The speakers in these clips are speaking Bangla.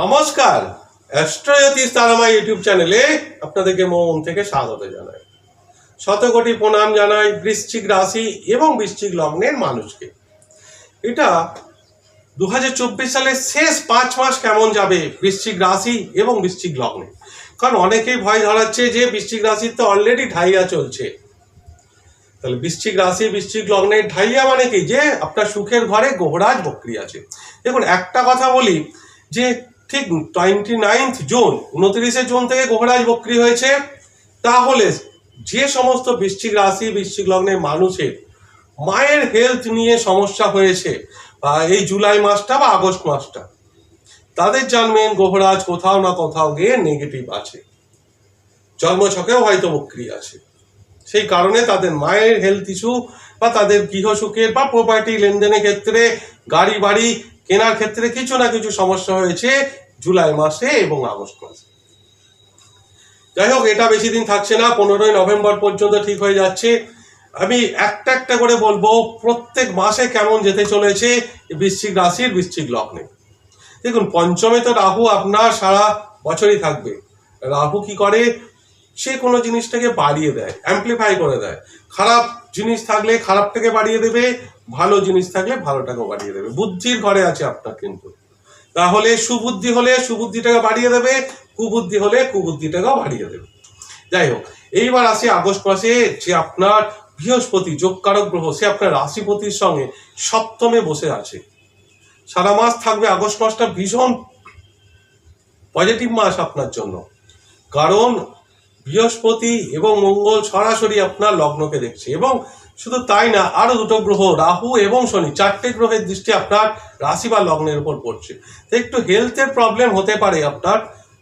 নমস্কার অ্যাস্ট্রোজ্যোতিষ তারামা ইউটিউব চ্যানেলে আপনাদেরকে মন থেকে স্বাগত জানাই। শতকোটি প্রণাম জানাই বৃশ্চিক রাশি এবং বৃশ্চিক লগ্নের মানুষকে। এটা দু সালের শেষ পাঁচ মাস কেমন যাবে বৃশ্চিক রাশি এবং বৃশ্চিক লগ্নে? কারণ অনেকেই ভয় ধরাচ্ছে যে বৃশ্চিক রাশির তো অলরেডি ঢাইয়া চলছে। তাহলে বৃশ্চিক রাশি, বৃশ্চিক লগ্নের ঢাইয়া মানে কি? যে আপনার সুখের ঘরে গোহরাজ বক্রি আছে। দেখুন, একটা কথা বলি যে ঠিক টোয়েন্টি নাইনথ জুন উনত্রিশে জুন থেকে গোহরাজ বক্রি হয়েছে। তাহলে যে সমস্ত বৃশ্চিক রাশি, বৃশ্চিক লগ্নের মানুষের মায়ের হেলথ নিয়ে সমস্যা হয়েছে, বা এই জুলাই মাসটা বা আগস্ট মাসটা, তাদের জানবেন গোহরাজ কোথাও না কোথাও গিয়ে নেগেটিভ আছে। জন্মছকেও হয়তো বক্রি আছে। সেই কারণে তাদের মায়ের হেলথ ইস্যু বা তাদের গৃহসুখের বা প্রপার্টি লেনদেনের ক্ষেত্রে গাড়ি বাড়ি কেনার ক্ষেত্রে কিছু না কিছু সমস্যা হয়েছে। জুলাই মাসে এবং আগস্ট মাসে। যাই হোক, এটা বেশি দিন থাকছে না, পনেরোই নভেম্বর পর্যন্ত ঠিক হয়ে যাচ্ছে। আমি একটা একটা করে বলব, প্রত্যেক মাসে কেমন যেতে চলেছে বৃশ্চিক রাশির বৃশ্চিক লগ্নে। দেখুন, পঞ্চমে তো রাহু আপনার সারা বছরই থাকবে। রাহু কি করে? সে কোনো জিনিসটাকে বাড়িয়ে দেয় অ্যাম্পলিফাই করে দেয়। খারাপ জিনিস থাকলে খারাপটাকে বাড়িয়ে দেবে, ভালো জিনিস থাকলে ভালোটাকেও বাড়িয়ে দেবে। বুদ্ধির ঘরে আছে আপনার কিন্তু। তাহলে সুবুদ্ধি হলে সুবুদ্ধিটাকে বাড়িয়ে দেবে, কুবুদ্ধি হলে কুবুদ্ধিটাকেও বাড়িয়ে দেবে। যাই হোক, এইবার আসি আগস্ট মাসে যে আপনার বৃহস্পতি, যোগকারক গ্রহ, সে আপনার রাশিপতির সঙ্গে সপ্তমে বসে আছে। সারা মাস থাকবে, আগস্ট মাসটা ভীষণ পজিটিভ মাস আপনার জন্য। কারণ বৃহস্পতি এবং মঙ্গল সরাসরি আপনার লগ্নকে দেখছে এবং শুধু তাই না, আরও দুটো গ্রহ, রাহু এবং শনি, চারটে গ্রহের দৃষ্টি আপনার রাশি বা লগ্নের উপর পড়ছে। একটু হেলথের প্রবলেম হতে পারে আপনার।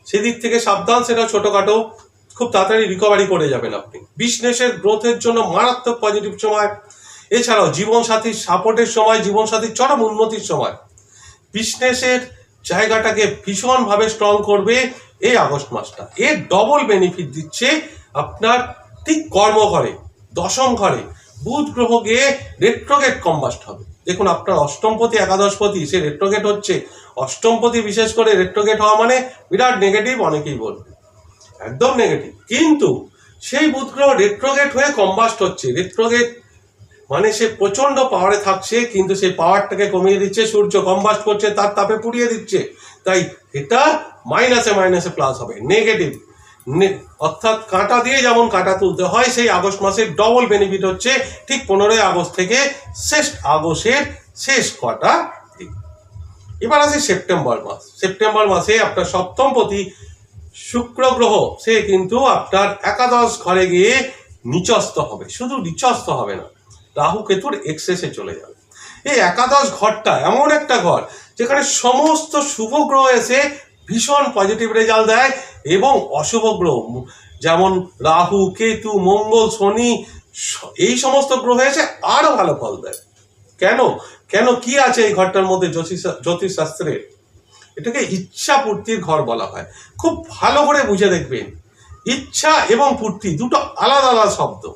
সেদিক থেকে সাবধান, সেটা ছোটখাটো, খুব তাড়াতাড়ি রিকভারি করে যাবেন আপনি। বিজনেসের গ্রোথের জন্য মারাত্মক পজিটিভ সময়। এছাড়াও জীবনসাথীর সাপোর্টের সময়, জীবনসাথীর চরম উন্নতির সময়। বিজনেসের জায়গাটাকে ভীষণভাবে স্ট্রং করবে এই আগস্ট মাসটা। এর ডবল বেনিফিট দিচ্ছে আপনার ঠিক কর্মঘরে, দশম ঘরে। বুধ গ্রহ গিয়ে রেট্রোগেট কম্বাস্ট হবে। দেখুন, আপনার অষ্টমপতি, একাদশপতি, সে রেট্রোগেট হচ্ছে। অষ্টমপতি বিশেষ করে রেট্রোগেট হওয়া মানে বিরাট নেগেটিভ অনেকেই বলবে। একদম নেগেটিভ কিন্তু সেই বুধ গ্রহ রেট্রোগেট হয়ে কম্বাস্ট হচ্ছে। রেট্রোগেট মানে সে প্রচণ্ড পাওয়ারে থাকছে, কিন্তু সেই পাওয়ারটাকে কমিয়ে দিচ্ছে, সূর্য কম্বাস্ট করছে, তার তাপে পুড়িয়ে দিচ্ছে। তাই এটা মাইনাসে মাইনাসে প্লাস হবে। নেগেটিভ অর্থাৎ কাঁটা দিয়ে যেমন কাঁটা তুলতে হয়, সেই আগস্ট মাসের ডবল বেনিফিট হচ্ছে ঠিক পনেরোই আগস্ট থেকে শেষ আগস্টের শেষ কটা দিন। এবার আসি সেপ্টেম্বর মাস। সেপ্টেম্বর মাসে আপনার সপ্তম প্রতি শুক্র গ্রহ, সে কিন্তু আপনার একাদশ ঘরে গিয়ে নিচস্ত হবে। শুধু নিচস্ত হবে না, রাহু কেতুর এক্সেসে চলে যাবে। এই একাদশ ঘরটা এমন একটা ঘর, যেখানে সমস্ত শুভ গ্রহ এসে ভীষণ পজিটিভ রেজাল্ট দেয়। এবং অশুভ গ্রহ, যেমন রাহু, কেতু, মঙ্গল, শনি এই সমস্ত গ্রহ এসে আরও ভালো ফল দেয়। কেন? কেন কি আছে এই ঘরটার মধ্যে জ্যোতিষ জ্যোতিষশাস্ত্রের এটাকে ইচ্ছা পূর্তির ঘর বলা হয়। খুব ভালো করে বুঝে দেখবেন। ইচ্ছা এবং পূর্তি দুটো আলাদা আলাদা শব্দ।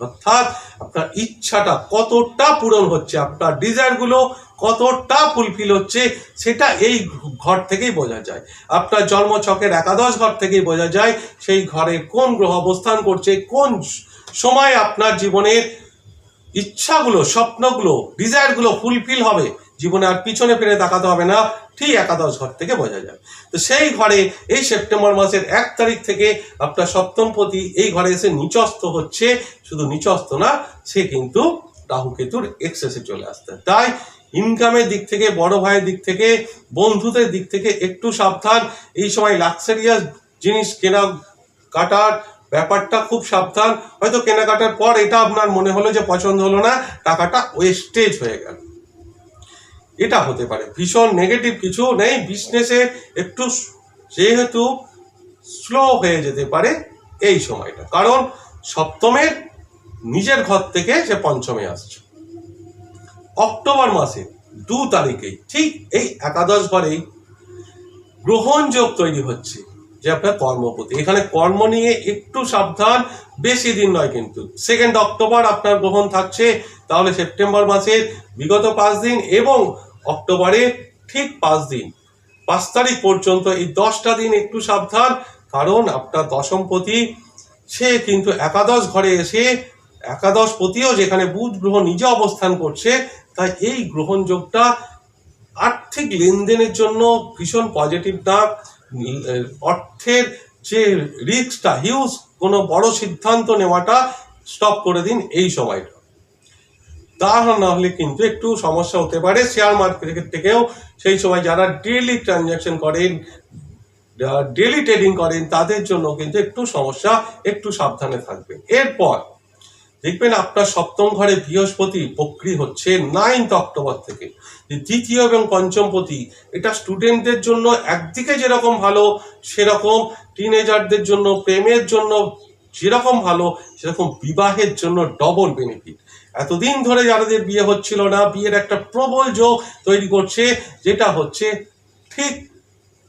অর্থাৎ আপনার ইচ্ছাটা কতটা পূরণ হচ্ছে, আপনার ডিজায়ারগুলো কতটা ফুলফিল হচ্ছে, সেটা এই ঘর থেকেই বোঝা যায়। আপনার জন্মছকের একাদশ ঘর থেকেই বোঝা যায়, সেই ঘরে কোন গ্রহ অবস্থান করছে, কোন সময় আপনার জীবনের ইচ্ছাগুলো, স্বপ্নগুলো, ডিজায়ারগুলো ফুলফিল হবে জীবনে আর পিছনে ফিরে তাকাতে হবে না, ঠিক একাদশ ঘর থেকে বোঝা যায়। তো সেই ঘরে এই সেপ্টেম্বর মাসের এক তারিখ থেকে আপনার সপ্তমপতি এই ঘরে এসে নিচস্ত হচ্ছে, শুধু নিচস্ত না, সে কিন্তু রাহু কেতুর এক্সেসে চলে আসতে তাই ইনকামের দিক থেকে, বড় ভাইয়ের দিক থেকে, বন্ধুদের দিক থেকে একটু সাবধান। এই সময় লাক্সারিয়াস জিনিস কেনা কাটার ব্যাপারটা খুব সাবধান। হয়তো কেনাকাটার পর এটা আপনার মনে হলো যে পছন্দ হলো না, টাকাটা ওয়েস্টেজ হয়ে গেল। এটা হতে পারে। ভীষণ নেগেটিভ কিছু নেই বিজনেসে একটু যেহেতু স্লো হয়ে যেতে পারে এই সময়টা। কারণ সপ্তমের নিজের ঘর থেকে সে পঞ্চমে আসছে। অক্টোবর মাসে দু তারিখেই ঠিক এই একাদশ ঘরেই গ্রহণযোগ তৈরি হচ্ছে যে আপনার কর্মপতি। এখানে কর্ম নিয়ে একটু সাবধান বেশি দিন নয় কিন্তু। সেকেন্ড অক্টোবর আপনার গ্রহণ থাকছে, তাহলে সেপ্টেম্বর মাসের বিগত পাঁচ দিন এবং অক্টোবরের ঠিক পাঁচ দিন। পাঁচ তারিখ পর্যন্ত এই দশটা দিন একটু সাবধান, কারণ আপনার দশমপতি সে কিন্তু একাদশ ঘরে এসে একাদশ পতিও যেখানে বুধ গ্রহ নিজে অবস্থান করছে, তাই এই গ্রহণযোগটা আর্থিক লেনদেনের জন্য ভীষণ পজিটিভ না। অর্থের যে রিস্কটা হিউজ কোনো বড় সিদ্ধান্ত নেওয়াটা স্টপ করে দিন এই সময়টা। তা না হলে কিন্তু একটু সমস্যা হতে পারে। শেয়ার মার্কেট থেকেও সেই সময় যারা ডেলি ট্রানজ্যাকশন করেন ডেলি ট্রেডিং করেন, তাদের জন্য কিন্তু একটু সমস্যা, একটু সাবধানে থাকবে এরপর দেখবেন আপনার সপ্তম ঘরে বৃহস্পতি বক্রি হচ্ছে নাইনথ অক্টোবর থেকে। দ্বিতীয় এবং পঞ্চমপতি এটা স্টুডেন্টদের জন্য একদিকে যেরকম ভালো, সেরকম টিনেজারদের জন্য, প্রেমের জন্য যেরকম ভালো, সেরকম বিবাহের জন্য ডবল বেনিফিট এতদিন ধরে যাদের বিয়ে হচ্ছিল না, বিয়ের একটা প্রবল যোগ তৈরি করছে, যেটা হচ্ছে ঠিক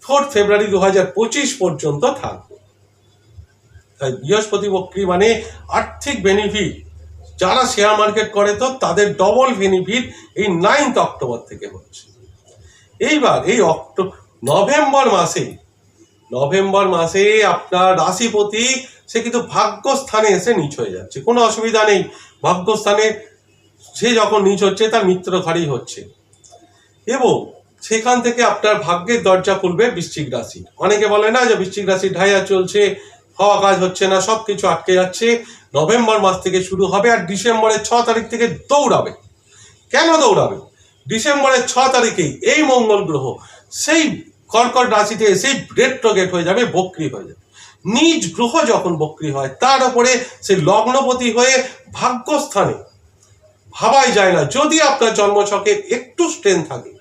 ফোর্থ ফেব্রুয়ারি দু হাজার পঁচিশ পর্যন্ত থাকবে। তাই বৃহস্পতি বক্রি মানে আর্থিক বেনিফিট যারা শেয়ার মার্কেট করে তো তাদের ডবল বেনিফিট এই নাইনথ অক্টোবর থেকে হচ্ছে। এইবার এই অক্টো নভেম্বর মাসে নভেম্বর মাসে আপনার রাশিপতি, সে কিন্তু ভাগ্যস্থানে এসে নিচ হয়ে যাচ্ছে। কোনো অসুবিধা নেই। ভাগ্যস্থানে সে যখন নিচ হচ্ছে, তার মিত্র ঘরেই হচ্ছে। এবং সেখান থেকে আপনার ভাগ্যের দরজা খুলবে বৃশ্চিক রাশি। অনেকে বলে না যে বৃশ্চিক রাশি ঢাইয়া চলছে হওয়া কাজ হচ্ছে না সব কিছু আটকে যাচ্ছে। নভেম্বর মাস থেকে শুরু হবে আর ডিসেম্বরের ছ তারিখ থেকে দৌড়াবে। কেন দৌড়াবে? ডিসেম্বরের ছ তারিখেই এই মঙ্গল গ্রহ সেই কর্কট রাশিতে সেই রেট্রোগেট হয়ে যাবে, বক্রি হয়ে যাবে। নিজ গ্রহ যখন বক্রি হয়, তার উপরে সেই লগ্নপতি হয়ে ভাগ্যস্থানে ভাবাই যায় না। যদি আপনার জন্মছকে একটু স্ট্রেন থাকে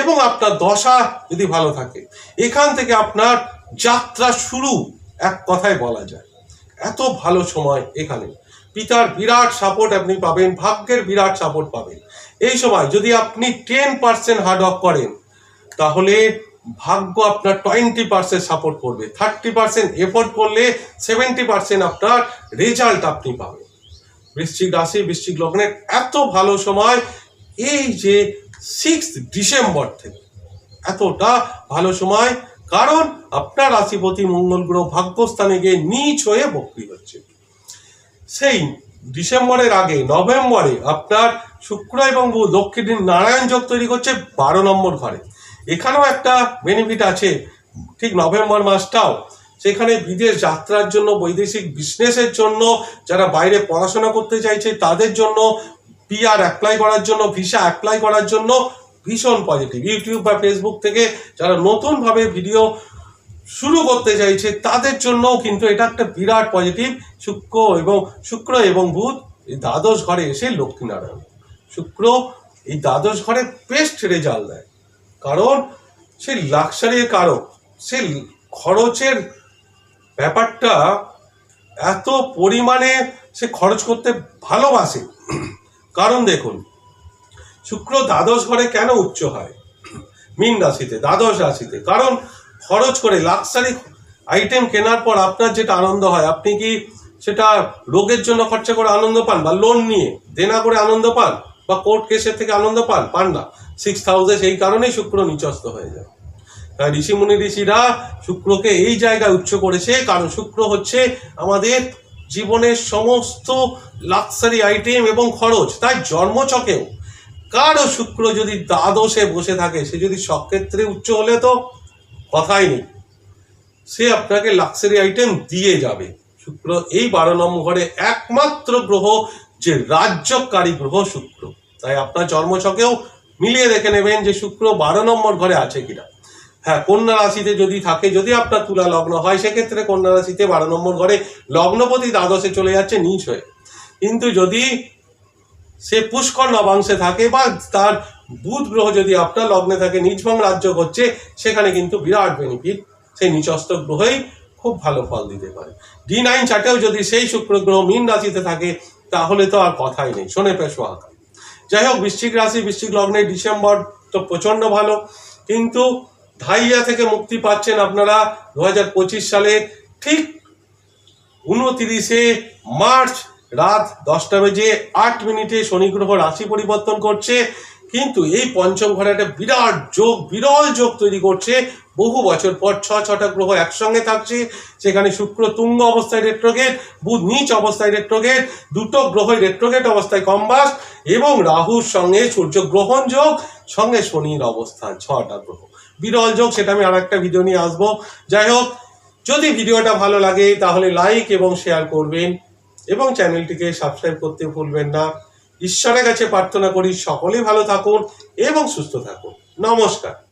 এবং আপনার দশা যদি ভালো থাকে, এখান থেকে আপনার যাত্রা শুরু। এক কথায় বলা যায়। এত ভালো সময় এখানে। পিতার বিরাট সাপোর্ট আপনি পাবেন, ভাগ্যের বিরাট সাপোর্ট পাবেন। এই সময় যদি আপনি টেন পার্সেন্ট হার্ড ওয়ার্ক করেন, তাহলে ভাগ্য আপনার টোয়েন্টি পার্সেন্ট সাপোর্ট করবে। থার্টি পার্সেন্ট এফোর্ট করলে সেভেন্টি পার্সেন্ট আপনার রেজাল্ট আপনি পাবেন। বৃশ্চিক রাশি, বৃশ্চিক লগ্নের এত ভালো সময়, এই যে সিক্স ডিসেম্বর থেকে, এতটা ভালো সময় কারণ আপনার রাশিপতি মঙ্গল গ্রহ ভাগ্যস্থানে গিয়ে নিচ হয়ে বক্রি হচ্ছে। সেই ডিসেম্বরের আগে, নভেম্বরে আপনার শুক্র এবং বুধ দক্ষিণ নারায়ণ যোগ তৈরি করছে বারো নম্বর ঘরে। এখানেও একটা বেনিফিট আছে, ঠিক নভেম্বর মাসটাও। সেখানে বিদেশ যাত্রার জন্য, বৈদেশিক বিজনেসের জন্য, যারা বাইরে পড়াশোনা করতে চাইছে তাদের জন্য পিআর অ্যাপ্লাই করার জন্য ভিসা অ্যাপ্লাই করার জন্য ভীষণ পজিটিভ ইউটিউব বা ফেসবুক থেকে যারা নতুনভাবে ভিডিও শুরু করতে চাইছে, তাদের জন্যও কিন্তু এটা একটা বিরাট পজিটিভ শুক্র এবং শুক্র এবং বুধ এই দ্বাদশ ঘরে এসে লক্ষ্মীনারায়ণ। শুক্র এই দ্বাদশ ঘরে বেস্ট রেজাল্ট দেয়। কারণ সে লাক্সারির কারক। সে খরচের ব্যাপারটা এত পরিমাণে সে খরচ করতে ভালোবাসে। কারণ দেখুন শুক্র দ্বাদশ ঘরে কেন উচ্চ হয়? মীন রাশিতে, দ্বাদশ রাশিতে। কারণ খরচ করে লাক্সারি আইটেম কেনার পর আপনার যেটা আনন্দ হয়, আপনি কি সেটা রোগের জন্য খরচা করে আনন্দ পান বা লোন নিয়ে দেনা করে আনন্দ পান বা কোর্ট কেসের থেকে আনন্দ পান? পান না। সিক্স থাউজেন্ড সেই কারণেই শুক্র নিচস্ত হয়ে যায়। তাই ঋষিমুনি ঋষিরা শুক্রকে এই জায়গায় উচ্চ করেছে, কারণ শুক্র হচ্ছে আমাদের জীবনের সমস্ত লাক্সারি আইটেম এবং খরচ। তাই জন্মচকেও কারও শুক্র যদি দ্বাদশে বসে থাকে, সে যদি সক্ষেত্রে উচ্চ হলে তো কথাই নেই। সে আপনাকে লাক্সারি আইটেম দিয়ে যাবে। শুক্র এই বারো নম্বর ঘরে একমাত্র গ্রহ, যে রাজ্যকারী গ্রহ শুক্র। তাই আপনার জন্মছকেও মিলিয়ে দেখে নেবেন যে শুক্র বারো নম্বর ঘরে আছে কিনা। হ্যাঁ কন্যা রাশিতে যদি থাকে, যদি আপনার তুলা লগ্ন হয়, সেক্ষেত্রে কন্যা রাশিতে বারো নম্বর ঘরে লগ্নপতি দ্বাদশে চলে যাচ্ছে, নিচ হয়ে। কিন্তু যদি সে পুষ্কর নবাংশে থাকে বা তার বুধ গ্রহ যদি আপনার লগ্নে থাকে নিজভং রাজ্য করছে সেখানে কিন্তু বিরাট বেনিফিট সেই নিচস্থ গ্রহেই খুব ভালো ফল দিতে পারে। ডি নাইন চার্টেও যদি সেই শুক্র গ্রহ মীন রাশিতে থাকে, তাহলে তো আর কথাই নেই। শোনে পেশ আঁকা যাই হোক, বৃশ্চিক রাশি, বৃশ্চিক লগ্নে ডিসেম্বর তো প্রচণ্ড ভালো। কিন্তু ধাইয়া থেকে মুক্তি পাচ্ছেন আপনারা দু হাজার পঁচিশ সালে ঠিক উনতিরিশে মার্চ রাত দশটা বেজে আট মিনিটে শনি গ্রহ রাশি পরিবর্তন করছে। কিন্তু এই পঞ্চম ঘরে একটা বিরাট যোগ, বিরল যোগ তৈরি করছে। বহু বছর পর ছ, ছটা গ্রহ একসঙ্গে থাকছে। সেখানে শুক্র তুঙ্গ অবস্থায় রেট্রোগেট বুধ নিচ অবস্থায় রেট্রোগেট দুটো গ্রহই রেট্রোগেট অবস্থায় কম্বাস এবং রাহুর সঙ্গে সূর্য গ্রহণ যোগ, সঙ্গে শনির অবস্থান, ছটা গ্রহ। বিরল যোগ, সেটা আমি আর একটা ভিডিও নিয়ে আসব। যাই হোক, যদি ভিডিওটা ভালো লাগে, তাহলে লাইক এবং শেয়ার করবেন। এবং চ্যানেলটিকে সাবস্ক্রাইব করতে ভুলবেন না। ঈশ্বরের কাছে প্রার্থনা করি সকলেই ভালো থাকুন এবং সুস্থ থাকুন। নমস্কার।